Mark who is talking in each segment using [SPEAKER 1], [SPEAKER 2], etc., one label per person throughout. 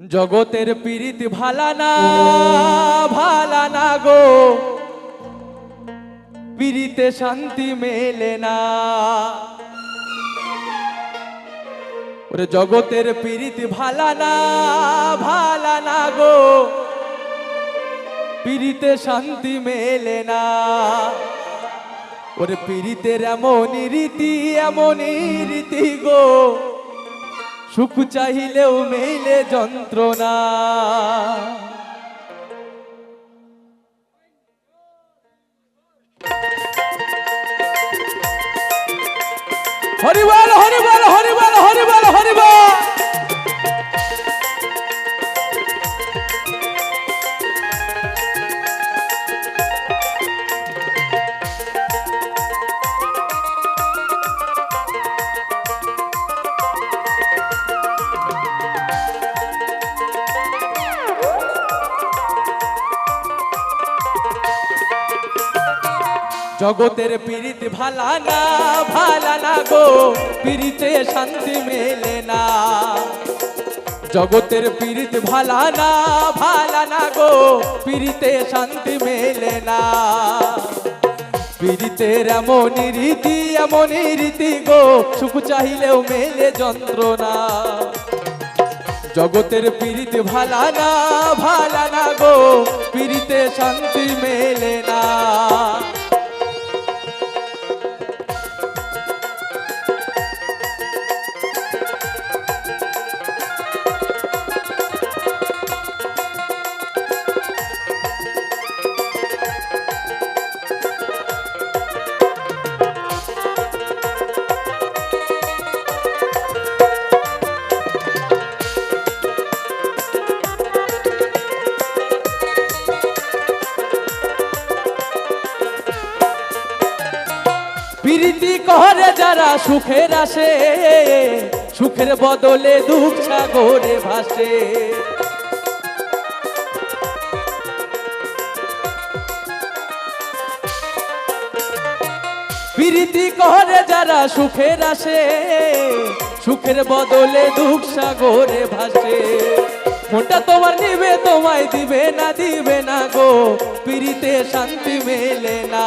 [SPEAKER 1] জগতের পীড়িত ভালা না ভালা না গো। পীড়িতে শান্তি মেলে না। ওরে জগতের পীড়িত ভালা না ভালা না গো। পীড়িতে শান্তি মেলে না। ওরে পীড়িতের এমনই রীতি এমনই রীতি গো। সুখ চাহিলেও মেলে যন্ত্রণা। হরিবল হরিবল হরিবল হরিবল হরিবল। জগতের পীড়িত ভালা না ভালা না গো, পীড়িতে শান্তি মেলে না। জগতের পীড়িত ভালা না ভালা না গো, পীড়িতে শান্তি মেলে না। পীড়িতের এমন রীতি এমন রীতি গো, সুখ চাহিলেও মেলে যন্ত্রণা। জগতের পীড়িত ভালা না ভালা না গো, পীড়িতে শান্তি মেলে না। প্রীতি করে যারা সুখের আসে, সুখের বদলে দুঃখ সাগরে ভাসে। প্রীতি করে যারা সুখের আসে, সুখের বদলে দুঃখ সাগরে ভাসে। মনটা তোমার নিবে, তোমায় দিবে না দিবে না গো পিড়িতে শান্তি মেলে না।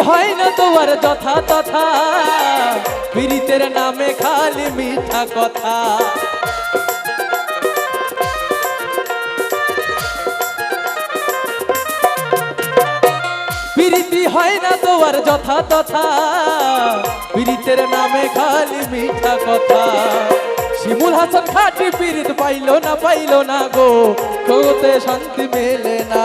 [SPEAKER 1] হয় না তোমার যথা তথা? পিরিতের নামে খালি মিঠা কথা। পিরিতি হয় না তোমার যথা তথা? পিরিতের নামে খালি মিঠা কথা। শিমুল হাসান খাটি পিরিত পাইলো না পাইলো না গো। জগতে শান্তি মেলে না।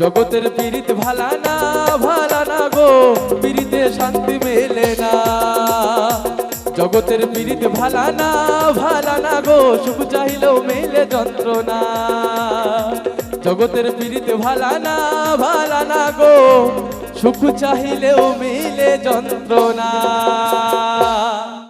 [SPEAKER 1] জগতের পীড়িত ভালা না ভালা না গো, পীড়িতে শান্তি মেলে না। জগতের পীড়িত ভালা না ভালা না গো, সুখ চাহিলেও মেলে যন্ত্রণা। জগতের পীড়িত ভালা না ভালা না গো, সুখ চাহিলেও মিলে যন্ত্রণা।